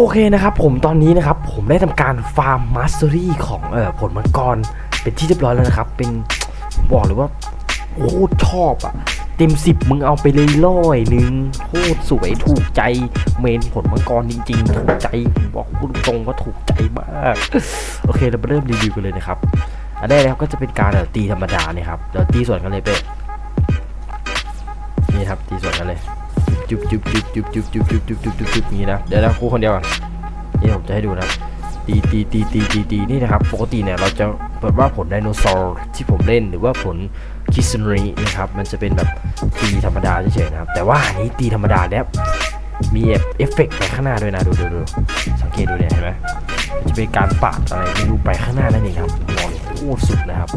โอเคนะครับผมตอนนี้นะครับผมได้ทำการฟาร์มมาสเตอรี่ของเออผลมังกรเป็นที่เรียบร้อยแล้วนะครับ เป็นบอกเลยว่าโคตรชอบอะเต็มสิบมึงเอาไปเลยร้อยหนึ่งโคตรสวยถูกใจเมนผลมังกรจริงๆ ถูกใจบอกพูดตรงว่าถูกใจมาก โอเคเราเริ่มรีวิวกันเลยนะครับอันแรกนะครับก็จะเป็นการเออตีธรรมดาเนี่ยครับเดี๋ยวตีส่วนกันเลยเป้นี่ครับตีส่วนกันเลย จุบจุบจุบจุบจุบจุบจุบจุบจุบจุบจุบนี้นะเดี๋ยวนะครูคนเดียวก่อนนี่ผมจะให้ดูนะตีตีตีตีตีตีนี่นะครับ ปกติเนี่ยเราจะเปิดว่าผลไดโนเสาร์ที่ผมเล่นหรือว่าผลคิสเนรีนะครับมันจะเป็นแบบตีธรรมดาเฉยๆนะครับ แต่ว่าอันนี้ตีธรรมดาแล้วมีเอฟเฟกต์ไปข้างหน้าด้วยนะดูดูดูสังเกตดูเนี่ยเห็นไหมจะเป็นการปาดอะไรไม่รู้ไปข้างหน้านั่นเองครับมองโคตรสุดนะครับ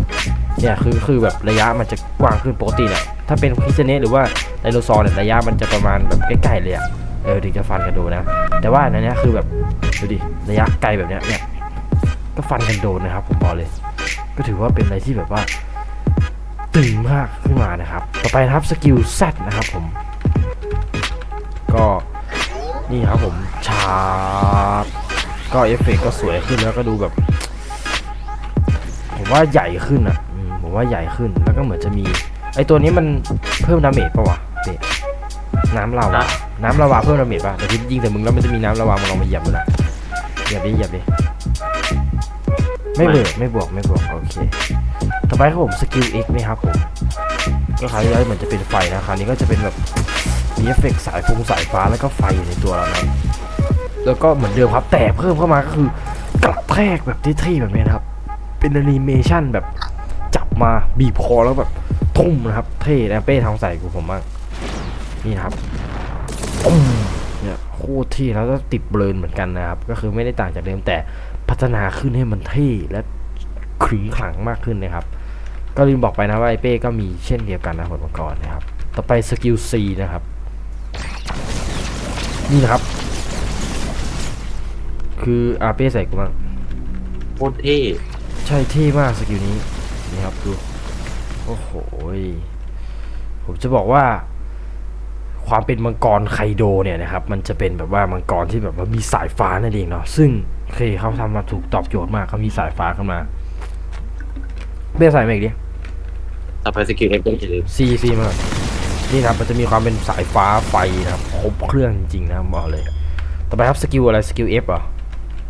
เนี่ยคือคือแบบระยะมันจะกว้างขึ้นปกติเนี่ย ถ้าเป็นคิสเนหรือว่าไดโนเสาร์เนี่ยระยะมันจะประมาณแบบใกล้ๆเลยอะเออถึงจะฟันกันโดนนะ แต่ว่าอันนี้คือแบบดูดิระยะไกลแบบเนี้ยเนี่ยก็ฟันกันโดนนะครับ ผมบอกเลย ก็ถือว่าเป็นอะไรที่แบบว่าตึงมากขึ้นมานะครับ ต่อไปนะครับสกิล Z นะครับผม ก็นี่ครับผมชาร์ก็เอฟเฟกต์ก็สวยขึ้นแล้วก็ดูแบบ ผมว่าใหญ่ขึ้นอะผมว่าใหญ่ขึ้นแล้วก็เหมือนจะมี ไอตัวนี้มันเพิ่มดาเมจปะวะเด็น้ำลาวาน้ำลาวาเพิ่มดาเมจปะแต่ที่ยิงแต่มึงแล้วมันจะมีน้ำลาวามึงลองมาเหยียบดูนะเหยียบดิเหยียบดิไม่เบิกไม่บวกไม่บวกโอเค ต่อไปครับผมสกิล X นะครับผมก็คราวที่แล้วเหมือนจะเป็นไฟนะคราวนี้ก็จะเป็นแบบมีเอฟเฟกต์สายฟงสายฟ้าแล้วก็ไฟอยู่ในตัวเรานะแล้วก็เหมือนเดิมครับแต่เพิ่มเข้ามาก็คือกระแทกแบบเท่ๆแบบนี้นะครับ เป็นแอนิเมชันแบบจับมาบีบคอแล้วแบบ ทุ่มนะครับ เท่นะเป้ทำใส่กูผมมากนี่นะครับตุ้มเนี่ยโคตรเท่แล้วก็ติดเบลนเหมือนกันนะครับ ก็คือไม่ได้ต่างจากเดิมแต่พัฒนาขึ้นให้มันเท่และขรึงขลังมากขึ้นนะครับ ก็ลืมบอกไปนะว่าไอเป้ก็มีเช่นเดียวกันนะผลมังกรนะครับ ต่อไปสกิล C นะครับนี่นะครับ คืออาเป้ใส่กูบ้างโคตรเท่ใช่เท่มากสกิลนี้นี่ครับดูโอ้โหยผมจะบอกว่า ความเป็นมังกรไคโดเนี่ยนะครับ มันจะเป็นแบบว่ามังกรที่แบบว่ามีสายฟ้านั่นเองเนาะซึ่งเคเขาทำมาถูกตอบโจทย์มากเขามีสายฟ้าเข้ามาเบ้ใส่มาอีกดิต่อไปสกิลเอ็กซ์ต้องอย่าลืมซีซีมาก่อนนี่นะครับมันจะมีความเป็นสายฟ้าไฟนะครับครบเครื่องจริงๆนะครับบอกเลย ต่อไปครับสกิลอะไรสกิล F เหรอ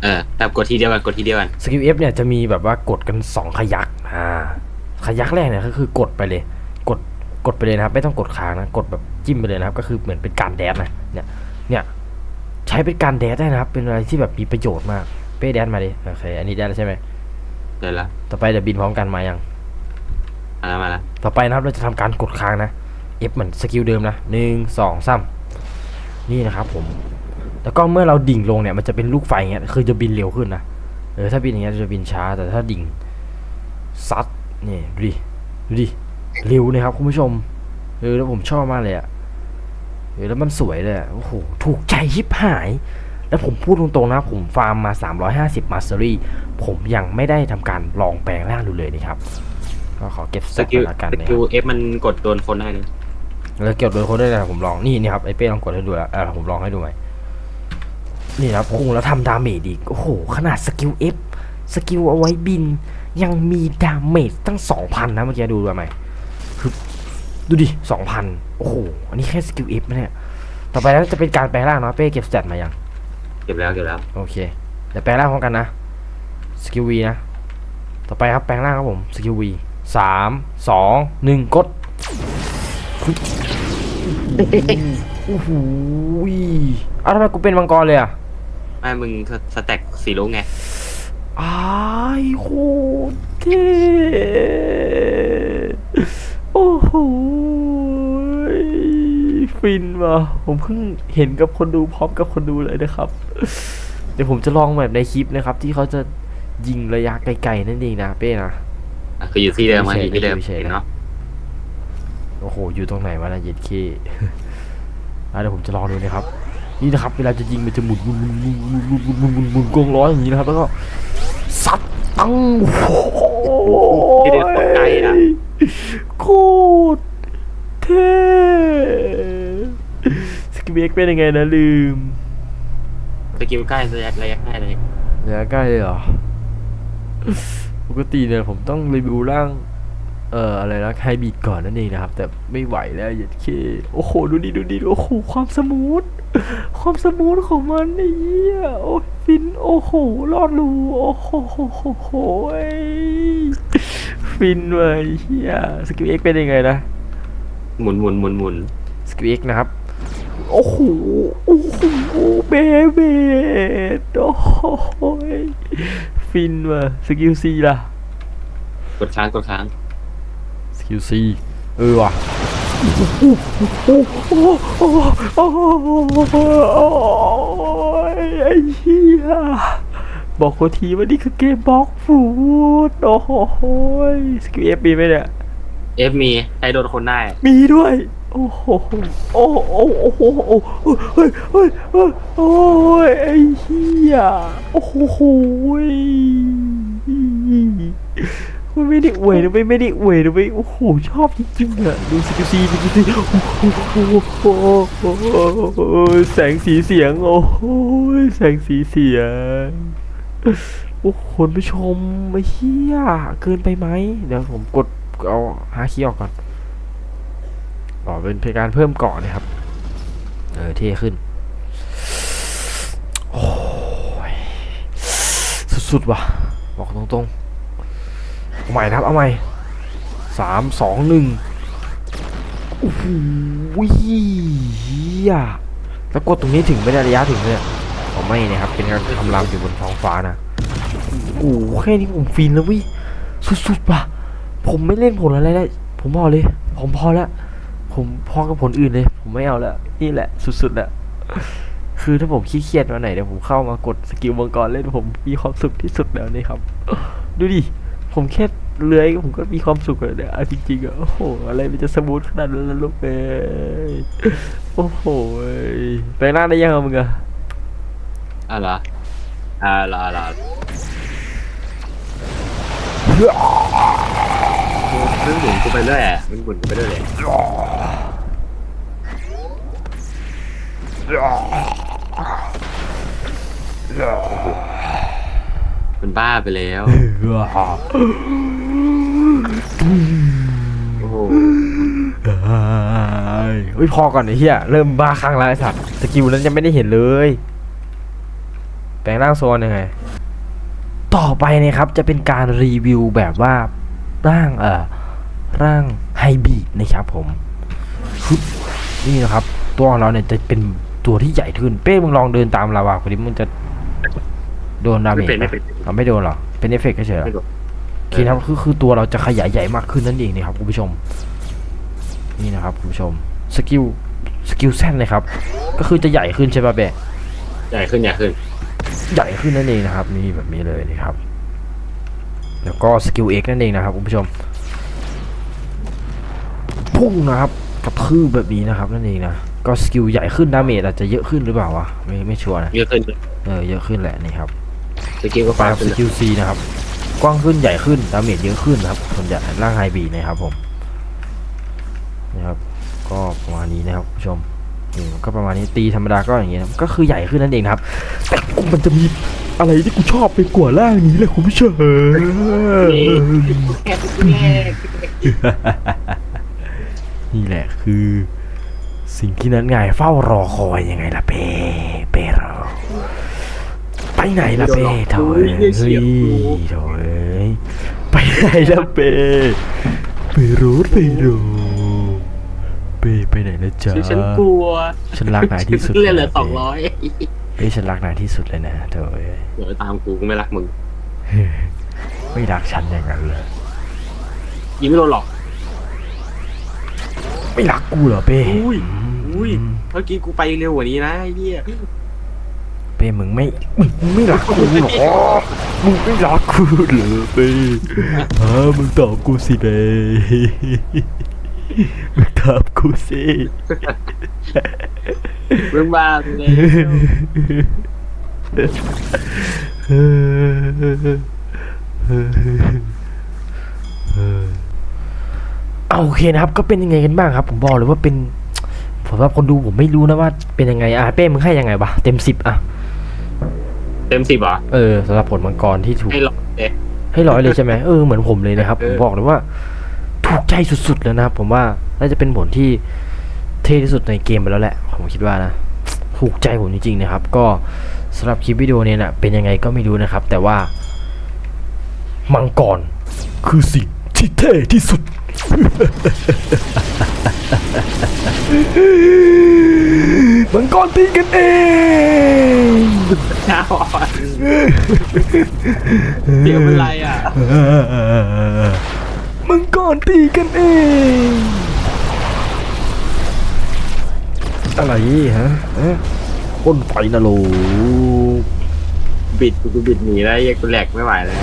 เออแต่กดทีเดียวกันกดทีเดียวกันสกิล F เนี่ยจะมีแบบว่ากดกัน 2 ขยักอ่า ขยักแรกเนี่ยก็คือกดไปเลย กดกดไปเลยนะครับไม่ต้องกดค้างนะกดแบบจิ้มไปเลยนะครับ ก็คือเหมือนเป็นการแดดนะเนี่ยเนี่ยใช้เป็นการแดดได้นะครับ เป็นอะไรที่แบบมีประโยชน์มากเป้แดดมาดิโอเคอันนี้แดดแล้วใช่ไหมเดี๋ยวละต่อไปเดี๋ยวบินพร้อมกันมายังมาแล้วมาแล้วต่อไปนะครับเราจะทำการกดค้างนะ F เหมือนสกิลเดิมนะหนึ่งสองสามนี่นะครับผม แล้วก็เมื่อเราดิ่งลงเนี่ยมันจะเป็นลูกไฟเงี้ยคือจะบินเร็วขึ้นนะเออถ้าบินอย่างเงี้ยจะบินช้าแต่ถ้าดิ่งซัด นี่ดูดิดูดิเร็วนะครับคุณผู้ชมเออแล้วผมชอบมากเลยอะเออแล้วมันสวยเลยอะโอ้โหถูกใจชิบหาย แล้วผมพูดตรงๆนะผมฟาร์มมา 350มาสเตอรี่ผมยังไม่ได้ทำการลองแปลงร่างดูเลยนะครับก็ขอเก็บสกิลไว้ละกันสนะคกิรับลเอฟมันกดโดนคนได้นะแล้วเกี่ยวโดยคนด้วยนะผมลองนี่นี่ครับไอเป้ลองกดให้ดูแล้วอ่าผมลองให้ดูไหมนี่นะครับพุ่งแล้วทำดาเมจอีกโอ้โหขนาดสกิล F สกิลเอาไว้บิน ยังมีดาเมจตั้ง 2,000 นะเมื่อกี้ดูด้วยไหมคือดูดิ 2,000 โอ้โห อันนี้แค่สกิล F นะเนี่ย ต่อไปแล้วจะเป็นการแปลงร่างเนาะเป้เก็บสเตตมายัง เก็บแล้วเก็บแล้ว โอเค เดี๋ยวแปลงร่างพร้อมกันนะสกิล V นะ ต่อไปครับแปลงร่างครับผมสกิล V สามสองหนึ่งกดโอ้โหอ้าวทำไมกูเป็นมังกรเลยอะ ไม่มึงสแต็กสีรุ้งไง อ้ายโคตรเท่โอ้โหฟินว่ะผมเพิ่งเห็นกับคนดูพร้อมกับคนดูเลยนะครับ เดี๋ยวผมจะลองแบบในคลิปนะครับ ที่เขาจะยิงระยะไกลๆนั่นเองนะเป้นะอะคืออยู่ที่เดิมมาไม่อใช่ยู่ที่เดิมไม่ใช่เห็นเนาะโอ้โห อยู่ตรงไหนวะนะเย็ดเคอะเดี๋ยวผมจะลองดูนะครับ นี่นะครับเวลาจะยิงมันจะหมุนหมุนหมุนหมุนหมุนหมุนหมุนหมุนหมุนกงล้อยอย่างนี้นะครับ แล้วก็ซัดตั้งโอ้โหที่เดิมตกใจอะโคตรเท่สกิเบกเป็นยังไงนะลืมสกิลใกล้ระยะระยะใกล้เลยระยะใกล้เลยเหรอปกติเนี่ยผมต้องรีวิวร่างเอ่ออะไรนะไฮบีดก่อนนั่นเองนะครับ แต่ไม่ไหวแล้วหยัดเคโอ้โห ดูดิดูดิโอ้โห ความสมูท ความสมูทของมันไอ้เหี้ยโอ้ยฟินโอ้โหรอดรูโอ้โหโหโหโหฟินเว้ยเฮียสกิลเอ็กเป็นยังไงนะหมุนหมุนหมุนหมุนสกิลเอ็กนะครับโอ้โหโอ้โหเบเบดโอ้โหฟินว่ะสกิลซีล่ะกดค้างกดค้างสกิลซีเออว่ะ โอ้โหโอ้โหโอ้โหโอ้โหไอ้เหี้ยบอกคนทีว่านี่คือเกมบล็อกฟูดโอ้โหสกิลเอฟมีไหมเนี่ยเอฟมีใครโดนคนได้มีด้วย โอ้โหโอ้โอ้โอ้โหโอ้โหเฮ้ยเฮ้ยเฮ้ยโอ้ยไอ้เหี้ยโอ้โหยมัน ไม่ได้อวยนะไม่ไม่ได้อวยนะไม่โอ้โหชอบจริงๆอะดูสกิซีดูสกิลซีโอ้โหโอ้โหแสงสีเสียงโอ้โหแสงสีเสียงโอ้คุณผู้ชมไอ้เหี้ยเกินไปไหมเดี๋ยวผมกดเอาหาคีย์ออกก่อนอ๋อเป็นการเพิ่มเกาะนะครับ เออเท่ขึ้นโอ้ยสุดๆว่ะบอกตรงๆ เอาใหม่นะครับเอาใหม่สามสองหนึ่งโอ้โหเหี้ยแล้วกดตรงนี้ถึงไม่ได้ระยะถึงเลยเอาไม่นะครับ เป็นการทำรามอยู่บนท้องฟ้านะโอ้โหแค่นี้ผมฟินแล้ววิสุดๆว่ะผมไม่เล่นผลอะไรได้ผมพอเลย ผมพอแล้วผมพอกับผลอื่นเลย ผมไม่เอาแล้วนี่แหละ สุดๆแหละคือถ้าผมขี้เกียจวันไหนเดี๋ยวผมเข้ามากดสกิลมังกรเล่นผมมีความสุขที่สุดแล้วนี่ครับ ดูดิ ผมแค่เลื้อยผมก็มีความสุขแล้วเนี่ยเอาจริงๆอะโอ้โห อะไรมันจะสมูทขนาดนั้นล่ะลูกเอ้ยโอ้โหยไปหน้าได้ยังอะมึงอะอะเหรออะเหรอเหรอมึงหมุนกูไปเรื่อยอะมึงหมุนกูไปเรื่อยเลย มันบ้าไปแล้ว โอ้โหเฮ้ยพอก่อนไอ้เหี้ยเริ่มบ้าคลั่งแล้วไอ้สัตว์สกิลนั้นยังไม่ได้เห็นเลย แปลงร่างโซนยังไง ต่อไปนะครับจะเป็นการรีวิวแบบว่าร่างเอ่อร่างไฮบีดนะครับผมฮึบนี่นะครับ ตัวของเราเนี่ยจะเป็นตัวที่ใหญ่ขึ้นเป้มึงลองเดินตามเราอะคนนี้มึงจะ โดนดาเมไม่จเป็นไหมไม่เป็น เราไม่โดนหรอ เป็นเอฟเฟกต์เฉยๆเหรอไม่โดน โอเคนะครับคือคือตัวเราจะขยายใหญ่มากขึ้นนั่นเองนะครับคุณผู้ชม นี่นะครับคุณผู้ชมสกิลสกิลแซนเลยครับ ก็คือจะใหญ่ขึ้นใช่ป่ะเบะใหญ่ขึ้นใหญ่ขึ้น ใหญ่ขึ้นนั่นเองนะครับนี่แบบนี้เลยนะครับ แล้วก็สกิลเอ็กนั่นเองนะครับคุณผู้ชมพุ่งนะครับกระทืบแบบนี้นะครับนั่นเองนะก็สกิลใหญ่ขึ้นดาเมจอาจจะเยอะขึ้นหรือเปล่าวะไม่ไม่ชัวร์นะ เยอะขึ้น เออเยอะขึ้นแหละนี่ครับ สกิลก็ปาฟ้าล์มขึ้สนกิลซีนะครับ กว้างขึ้นใหญ่ขึ้นดาเมจเยอะขึ้นนะครับส่วนใหญ่ร่างไฮบีนะครับผมนะครับ ก็ประมาณนี้นะครับคุณผู้ชมนี่ก็ประมาณนี้ตีธรรมดาก็อย่างเงี้ยนะครับก็คือใหญ่ขึ้นนั่นเองนะครับ แต่กูมันจะมีอะไรที่กูชอบไปกว่าร่างนี้แหละคุณผู้ชม แค่ตัวแรกนี่แหละคือ สิ่งที่นั้นไงเฝ้ารอคอยยังไงล่ะเป้เป้เรา ไปไหนล่ะเป้ถอยเฮ้ยถอยไปไหนล่ะเป้ไปรูดไปรูดเป้ไปไหนละจ๊ะฉันกลัว ฉันรักนายที่สุดเลื่อนเหลือนะสองร้อยเฮ้ยฉันรักนายที่สุดเลยนะเธอเดี๋ยวตามกูกูไม่รักมึงไม่รักฉันอย่างนั้นเลยยิงไม่โดนหรอก ไม่รักกูเหรอเป้อุ้ยมอุ้ยเมื่อกี้กูไปเร็วกว่านี้นะไอ้เหี้ยเป้มึงไม่มึงไม่รักกูเหรอมึงไม่รักกูเหรอเป้ฮะมึงตอบกูสิเป้มึงตอบกูสิเรื่องบ้าไปเลยเอาโอเคนะครับ ก็เป็นยังไงกันบ้างครับ ผมบอกเลยว่าเป็นผมว่าคนดูผมไม่รู้นะว่าเป็นยังไงอะเป้มึงให้ยังไงวะเต็มสิบอะ เต็มสิบเหรอเออสำหรับผลมังกรที่ถูกให้ลองเลยให้ร้อยเลยใช่ไหมเออเหมือนผมเลยนะครับ ผมบอกเลยว่า ถูกใจสุดๆแล้วนะครับ ผมว่าน่าจะเป็นผลที่เท่ที่สุดในเกมไปแล้วแหละ ผมคิดว่านะถูกใจผมจริงๆนะครับ ก็สำหรับคลิปวิดีโอนี้นะเป็นยังไงก็ไม่รู้นะครับ แต่ว่า มังกรคือสิ่งที่เท่ที่สุด มังกรตีกันเองเดี๋ยวเป็นไรอะมังกรตีกันเอง อะไรฮะฮะพ่นไฟนะโลกบิดกูบิดหนีแล้วเหี้ยกูแหลกไม่ไหวแล้ว